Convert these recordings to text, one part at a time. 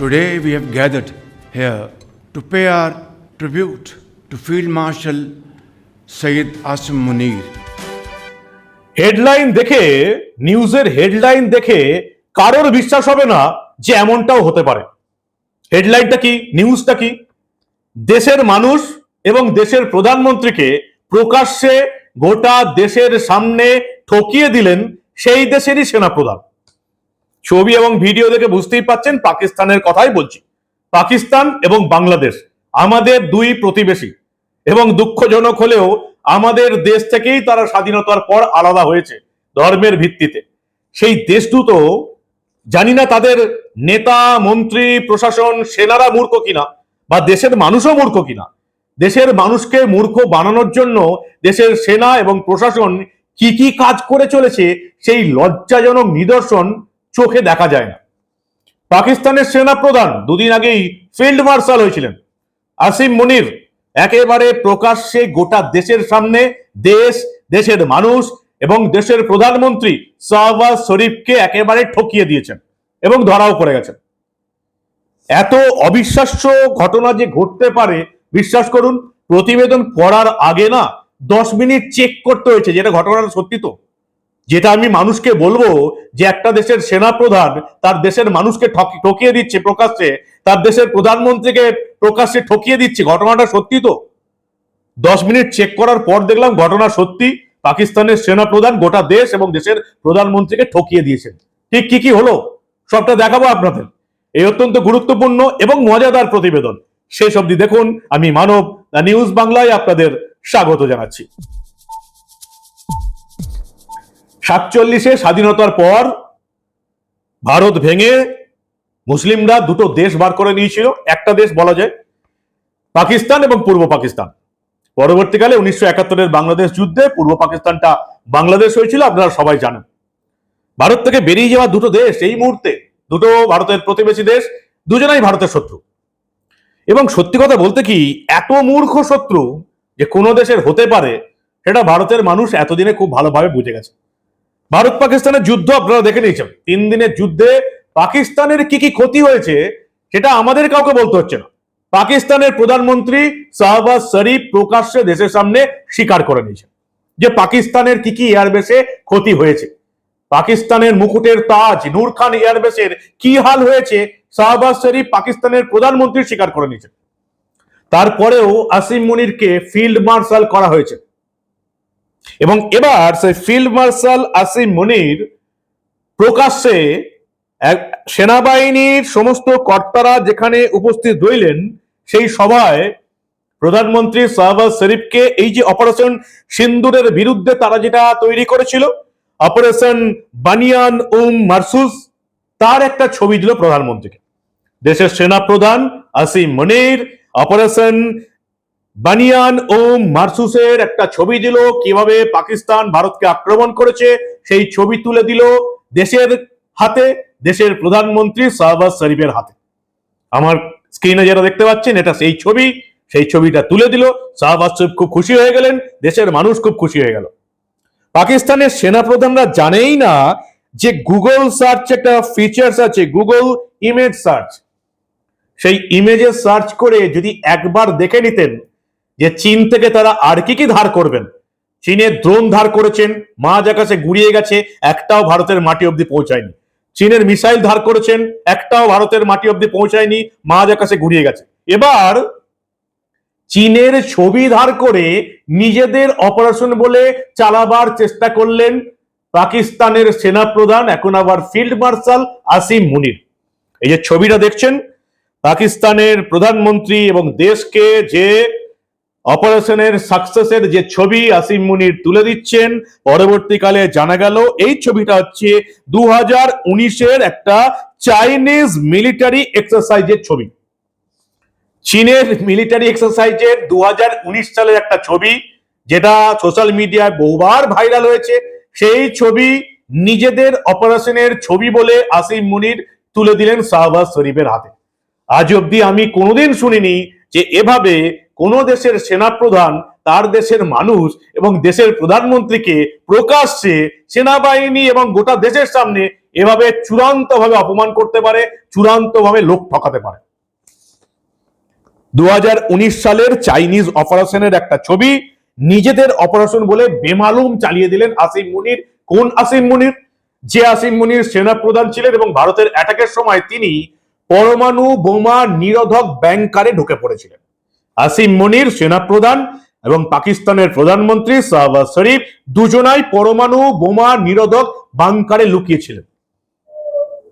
Today we have gathered here to pay our tribute to Field Marshal Sayyid Asim Munir. Headline দেখে নিউজের headline দেখে কারোর বিশ্বাস হবে না যে এমনটাও হতে পারে। হেডলাইনটা কি? নিউজটা কি? দেশের মানুষ এবং দেশের প্রধানমন্ত্রীকে প্রকাশ্যে গোটা দেশের সামনে ঠকিয়ে দিলেন সেই দেশেরই সেনাপ্রধান। ছবি এবং ভিডিও দেখে বুঝতেই পাচ্ছেন পাকিস্তানের কথাই বলছি। পাকিস্তান এবং বাংলাদেশ আমাদের দুই প্রতিবেশী এবং দুঃখজনক হলেও আমাদের দেশ থেকেই তারা স্বাধীনতার পর আলাদা হয়েছে ধর্মের ভিত্তিতে। সেই দেশ দুটো জানি না তাদের নেতা, মন্ত্রী, প্রশাসন, সেনারা মূর্খ কিনা বা দেশের মানুষও মূর্খ কিনা। দেশের মানুষকে মূর্খ বানানোর জন্য দেশের সেনা এবং প্রশাসন কি কি কাজ করে চলেছে সেই লজ্জাজনক নিদর্শন চোখে দেখা যায় না। পাকিস্তানের সেনা প্রধান দুদিন আগেই ফিল্ড মার্শাল হয়েছিলেন। আসিম মনির, একেবারে প্রকাশ্যে গোটা দেশের সামনে দেশ, দেশের মানুষ এবং দেশের প্রধানমন্ত্রী শাহবাজ শরীফকে একেবারে ঠকিয়ে দিয়েছেন এবং ধরাও পড়ে গেছেন। এত অবিশ্বাস্য ঘটনা যে ঘটতে পারে, বিশ্বাস করুন, প্রতিবেদন পড়ার আগে না দশ মিনিট চেক করতে হয়েছে, যেটা ঘটনাটা সত্যি তো। যেটা আমি মানুষকে বলব যে একটা দেশের সেনা প্রধান তার দেশের মানুষকে ঠকিয়ে দিচ্ছে প্রকাশ্যে, তার দেশের প্রধানমন্ত্রীকে প্রকাশ্যে ঠকিয়ে দিচ্ছে। ঘটনাটা সত্যি তো? দশ মিনিট চেক করার পর দেখলাম ঘটনা সত্যি। পাকিস্তানের সেনা প্রধান গোটা দেশ এবং দেশের প্রধানমন্ত্রীকে ঠকিয়ে দিয়েছেন। ঠিক কি কি হলো? সবটা দেখাবো আপনাদের। এই অত্যন্ত গুরুত্বপূর্ণ এবং মজাদার প্রতিবেদন। শেষ অবধি দেখুন, আমি মানব নিউজ বাংলায় আপনাদের স্বাগত জানাচ্ছি। সাতচল্লিশে স্বাধীনতার পর ভারত ভেঙে মুসলিমরা দুটো দেশ বার করে নিয়েছিল। একটা দেশ বলা যায় পাকিস্তান এবং পূর্ব পাকিস্তান। পরবর্তীকালে উনিশশো একাত্তরের বাংলাদেশ যুদ্ধে পূর্ব পাকিস্তানটা বাংলাদেশ হয়েছিল, আপনারা সবাই জানেন। ভারত থেকে বেরিয়ে যাওয়া দুটো দেশ, এই মুহূর্তে দুটো ভারতের প্রতিবেশী দেশ, দুজনাই ভারতের শত্রু। এবং সত্যি কথা বলতে কি, এত মূর্খ শত্রু যে কোনো দেশের হতে পারে, সেটা ভারতের মানুষ এতদিনে খুব ভালোভাবে বুঝে গেছে। ভারত পাকিস্তানের যুদ্ধ আপনারা দেখে নিয়েছেন। তিন দিনের যুদ্ধে পাকিস্তানের কি কি ক্ষতি হয়েছে সেটা আমাদের কাউকে বলতে হচ্ছে না। পাকিস্তানের প্রধানমন্ত্রী শাহবাজ শরীফ প্রকাশ্যে দেশের সামনে স্বীকার করে নিয়েছেন যে পাকিস্তানের কি কি এয়ারবেসে ক্ষতি হয়েছে। পাকিস্তানের মুকুটের তাজ, নূর খান এয়ারবেসের কি হাল হয়েছে শাহবাজ শরীফ পাকিস্তানের প্রধানমন্ত্রী স্বীকার করে নিয়েছেন। তারপরেও আসিম মুনিরকে ফিল্ড মার্শাল করা হয়েছে। এবং এবার সেই ফিল্ড মার্শাল আসিম মুনির প্রকাশ্যে সেনাবাহিনীর সমস্ত কর্তারা যেখানে উপস্থিত রইলেন, সেই সভায় প্রধানমন্ত্রী শাহবাজ শরীফকে এই যে অপারেশন সিন্দুরের বিরুদ্ধে তারা যেটা তৈরি করেছিল, অপারেশন বানিয়ান উম মারসুস, তার একটা ছবি দিল প্রধানমন্ত্রীকে। দেশের সেনা প্রধান আসিম মনির, অপারেশন বানিয়ান ও মারসুসের একটা ছবি দিল, কীভাবে পাকিস্তান ভারতকে আক্রমণ করেছে, সেই ছবি তুলে দিল দেশের হাতে, দেশের প্রধানমন্ত্রী শাহবাজ শরীফের হাতে। আমার স্ক্রিনে যেটা দেখতে পাচ্ছেন, এটা সেই ছবি, সেই ছবিটা তুলে দিল, শাহবাজ শরীফ খুব খুশি হয়ে গেলেন, দেশের মানুষ খুব খুশি হয়ে গেল। পাকিস্তানের সেনাপ্রধানরা জানেই না যে গুগল সার্চ একটা ফিচার্স আছে গুগল ইমেজ সার্চ সেই ইমেজে সার্চ করে যদি একবার দেখে নিতেন যে চীন থেকে তারা আর কি কি ধার করবেন? চীনের ড্রোন ধার করেছেন, মাঝ আকাশে গুড়িয়ে গেছে, একটাও ভারতের মাটি অব্দি পৌঁছায়নি। চীনের মিসাইল ধার করেছেন, একটাও ভারতের মাটি অব্দি পৌঁছায়নি, মাঝ আকাশে গুড়িয়ে গেছে। এবার চীনের ছবি ধার করে নিজেদের অপারেশন বলে চালাবার চেষ্টা করলেন পাকিস্তানের সেনাপ্রধান, এখন আবার ফিল্ড মার্শাল আসিম মুনির। এই যে ছবিটা দেখছেন, পাকিস্তানের প্রধানমন্ত্রী এবং দেশকে যে অপারেশনের সাকসেসের যে ছবি আসিম মুনির তুলে দিচ্ছেন, পরবর্তীকালে জানা গেল এই ছবিটা হচ্ছে দু হাজার উনিশের একটা চাইনিজ মিলিটারি এক্সারসাইজের ছবি। চীনের মিলিটারি এক্সারসাইজের দু হাজার উনিশ সালের একটা ছবি, যেটা সোশ্যাল মিডিয়ায় বহুবার ভাইরাল হয়েছে। সেই ছবি নিজেদের অপারেশনের ছবি বলে আসিম মুনির তুলে দিলেন শাহবাজ শরীফের হাতে। আজ অব্দি আমি কোনোদিন শুনিনি যে এভাবে কোন দেশের সেনাপ্রধান, তার দেশের মানুষ এবং দেশের প্রধানমন্ত্রীকে প্রকাশ্যে সেনাবাহিনী এবং গোটা দেশের সামনে এভাবে চূড়ান্ত ভাবে অপমান করতে পারে চূড়ান্ত ভাবে লোক ঠকাতে পারে। দু হাজার উনিশ সালের চাইনিজ অপারেশনের একটা ছবি, নিজেদের অপারেশন বলে বেমালুম চালিয়ে দিলেন আসিম মুনির। কোন আসিম মুনির? যে আসিম মুনির সেনা প্রধান ছিলেন এবং ভারতের অ্যাটাকের সময় তিনি পরমাণু বোমা নিরোধক ব্যাংকারে ঢুকে পড়েছিলেন। আসিম মনির সেনা প্রধান এবং পাকিস্তানের প্রধানমন্ত্রী শাহবাজ শরীফ দুজনাই পরমাণু বোমা নিরোধক বাংকারে লুকিয়েছিলেন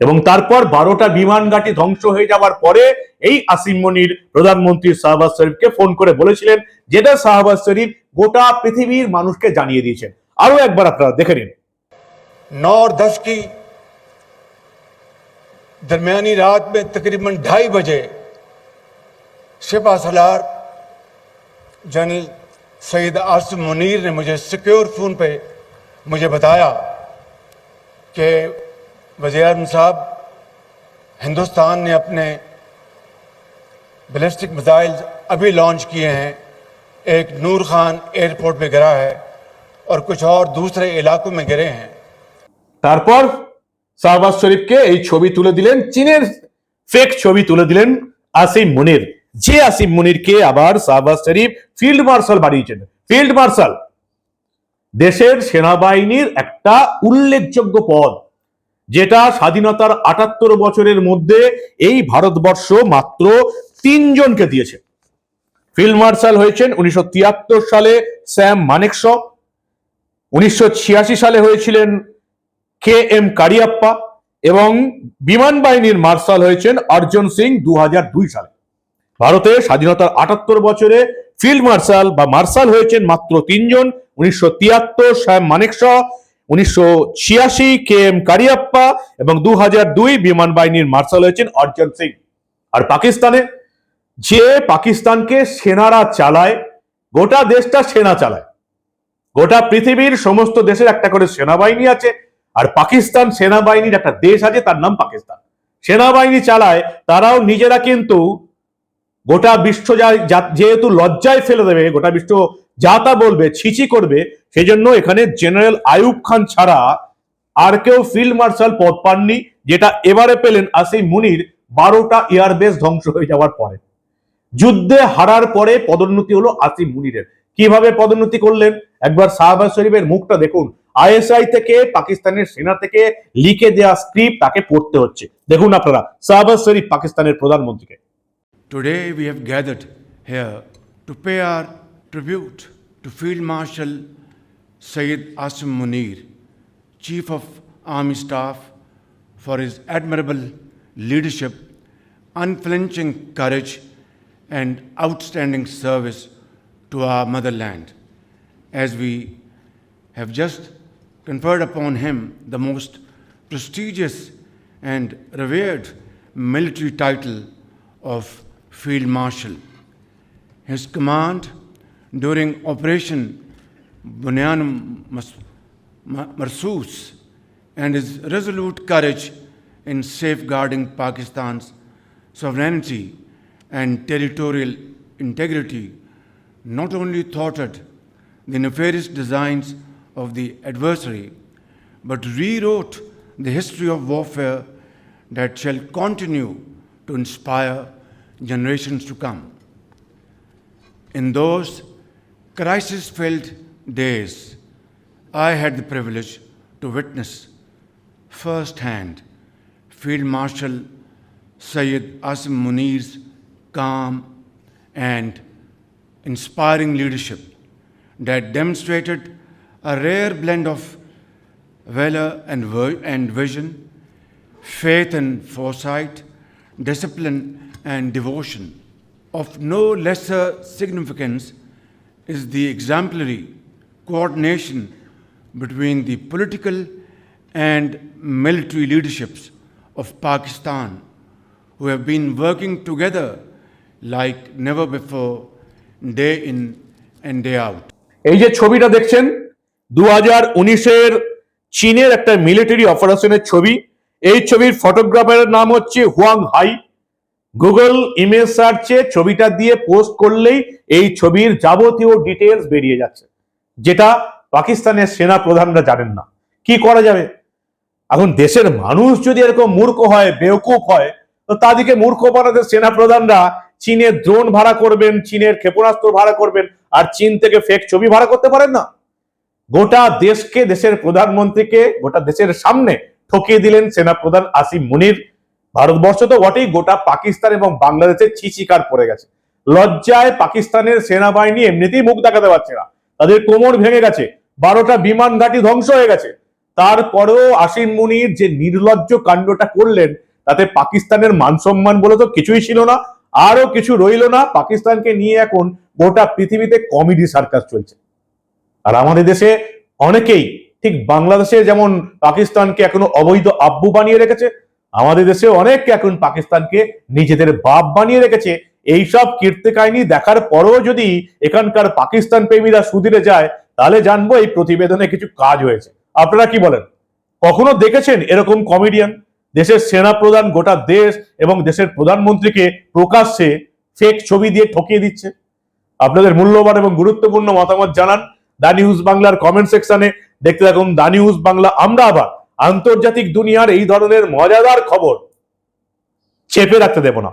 এবং তারপর বারোটা বিমান ঘাঁটি ধ্বংস হয়ে যাওয়ার পরে এই আসিম মনির প্রধানমন্ত্রী শাহবাজ শরীফকে ফোন করে বলেছিলেন যেটা শাহবাজ শরীফ গোটা পৃথিবীর মানুষকে জানিয়ে দিয়েছেন আরো একবার আপনারা দেখে নিন नौ और दस की दरमियानी रात में तकरीबन ढाई बजे सिपा सलार जनरल सईद आसिम मुनीर ने मुझे सिक्योर फ़ोन पे मुझे बताया कि वज़ीर आज़म साहब हिंदुस्तान ने अपने बैलिस्टिक मिसाइल अभी लॉन्च किए हैं एक नूर खान एयरपोर्ट पे गिरा है और कुछ और दूसरे इलाकों में गिरे हैं তারপর শাহবাজ শরীফকে এই ছবি তুলে দিলেন চীনের ফেক ছবি তুলে দিলেন আসিম মুনির যে আসিম মুনিরকে আবার শাহবাজ শরীফ ফিল্ড মার্শাল বানিয়েছেন। ফিল্ড মার্শাল দেশের সেনাবাহিনীর একটা উল্লেখযোগ্য পদ, যেটা স্বাধীনতার আটাত্তর বছরের মধ্যে এই ভারতবর্ষ মাত্র তিনজনকে দিয়েছে। ফিল্ড মার্শাল হয়েছেন উনিশশো তিয়াত্তর সালে স্যাম মানেকশ, উনিশশো ছিয়াশি সালে হয়েছিলেন কে এম কারিয়াপ্পা এবং বিমান বাহিনীর মার্শাল হয়েছেন অর্জন সিং দু হাজার দুই সালে। ভারতের স্বাধীনতার আটাত্তর বছরে ফিল্ড মার্শাল বা মার্শাল হয়েছেন মাত্র তিনজন, উনিশশো তিয়াত্তর শ্যাম মানেকশ উনিশশো ছিয়াশি কে এম কারিয়াপ্পা এবং দু হাজার দুই বিমান বাহিনীর মার্শাল হয়েছেন অর্জন সিং। আর পাকিস্তানে? যে পাকিস্তানকে সেনারা চালায়, গোটা দেশটা সেনা চালায়। গোটা পৃথিবীর সমস্ত দেশের একটা করে সেনাবাহিনী আছে, আর পাকিস্তান সেনাবাহিনীর একটা দেশ আছে, তার নাম পাকিস্তান। সেনাবাহিনী চালায়, তারাও নিজেরা কিন্তু গোটা বিশ্ব যেহেতু লজ্জায় ফেলে দেবে, গোটা বিশ্ব যা তা বলবে, ছিচি করবে, সেজন্য এখানে জেনারেল আয়ুব খান ছাড়া আর কেউ ফিল্ড মার্শাল পদ পাননি, যেটা এবারে পেলেন আসিম মুনির, বারোটা এয়ারবেস ধ্বংস হয়ে যাওয়ার পরে। যুদ্ধে হারার পরে পদোন্নতি হলো আসিম মুনিরের। কীভাবে পদোন্নতি করলেন? একবার শাহবাজ শরীফের মুখটা দেখুন। আইএসআই থেকে, পাকিস্তানের সেনা থেকে লিখে দেওয়া স্ক্রিপ্ট তাকে পড়তে হচ্ছে। দেখুন আপনারা, শাহবাজ শরীফ, পাকিস্তানের প্রধানমন্ত্রীকে। Today we have gathered here to pay our tribute to Field Marshal Sayyid Asim Munir, Chief of Army Staff, for his admirable leadership, unflinching courage, and outstanding service to our motherland. As we have just conferred upon him the most prestigious and revered military title of Field Marshal. His command during Operation Bunyan Marsoos and his resolute courage in safeguarding Pakistan's sovereignty and territorial integrity not only thwarted the nefarious designs of the adversary, but rewrote the history of warfare that shall continue to inspire generations to come. In those crisis filled days, I had the privilege to witness firsthand Field Marshal Sayyid Asim Munir's calm and inspiring leadership that demonstrated a rare blend of valor and, and vision, faith and foresight, discipline and devotion. Of no lesser significance is the exemplary coordination between the political and military leaderships of Pakistan, who have been working together like never before, day in and day out. এই যে ছবিটা দেখছেন দু হাজার উনিশের চীনের একটা military অপারেশনের ছবি এই ছবির ফটোগ্রাফারের নাম হচ্ছে হুয়াং হাই গুগল ইমেজ সার্চে ছবিটা দিয়ে পোস্ট করলেই এই ছবির যাবতীয় ডিটেলস বেরিয়ে যাচ্ছে, যেটা পাকিস্তানের সেনা প্রধানরা জানেন না। কি করা যাবে? এখন দেশের মানুষ যদি এরকম মূর্খ হয়, বেওকুফ হয়, তো তাদেরকে মূর্খ বানাতে সেনা প্রধানরা চীনের ড্রোন ভাড়া করবেন, চীনের ক্ষেপণাস্ত্র ভাড়া করবেন, আর চীন থেকে ফেক ছবি ভাড়া করতে পারেন না। গোটা দেশকে, দেশের প্রধানমন্ত্রীকে, গোটা দেশের সামনে ঠকিয়ে দিলেন সেনা প্রধান আসিম মুনির। ভারতবর্ষ তো বটেই গোটা পাকিস্তান এবং বাংলাদেশের ছিচিকার পড়ে গেছে। লজ্জায় পাকিস্তানের সেনাবাহিনী এমনিতেই মুখ দেখাতে পারছে না। তাদের কোমর ভেঙে গেছে, বারোটা বিমান ঘাঁটি ধ্বংস হয়ে গেছে। তারপরেও আসিম মুনির যে নির্লজ্জ কাণ্ডটা করলেন, তাতে পাকিস্তানের মান সম্মান বলে তো কিছুই ছিল না আরও কিছু রইল না। পাকিস্তানকে নিয়ে এখন গোটা পৃথিবীতে কমেডি সার্কাস চলছে। আর আমাদের দেশে অনেকেই ঠিক বাংলাদেশে যেমন পাকিস্তানকে এখনও অবৈধ আব্বু বানিয়ে রেখেছে আমাদের দেশে অনেকে এখন পাকিস্তানকে নিজেদের বাপ বানিয়ে রেখেছে। এইসব কীর্তি কাহিনী দেখার পরেও যদি এখানকার পাকিস্তান প্রেমীরা সুদিরে যায়, তাহলে জানব এই প্রতিবেদনে কিছু কাজ হয়েছে। আপনারা কি বলেন? কখনো দেখেছেন এরকম কমেডিয়ান দেশের সেনা প্রধান গোটা দেশ এবং দেশের প্রধানমন্ত্রীকে প্রকাশ্যে ফেক ছবি দিয়ে ঠকিয়ে দিচ্ছে? আপনাদের মূল্যবান এবং গুরুত্বপূর্ণ মতামত জানান। দা নিউজ বাংলার কমেন্ট সেকশনে দেখতে থাকুন। দা নিউজ বাংলা, আমরা আবার আন্তর্জাতিক দুনিয়ার এই ধরনের মজাদার খবর চেপে রাখতে দেব না।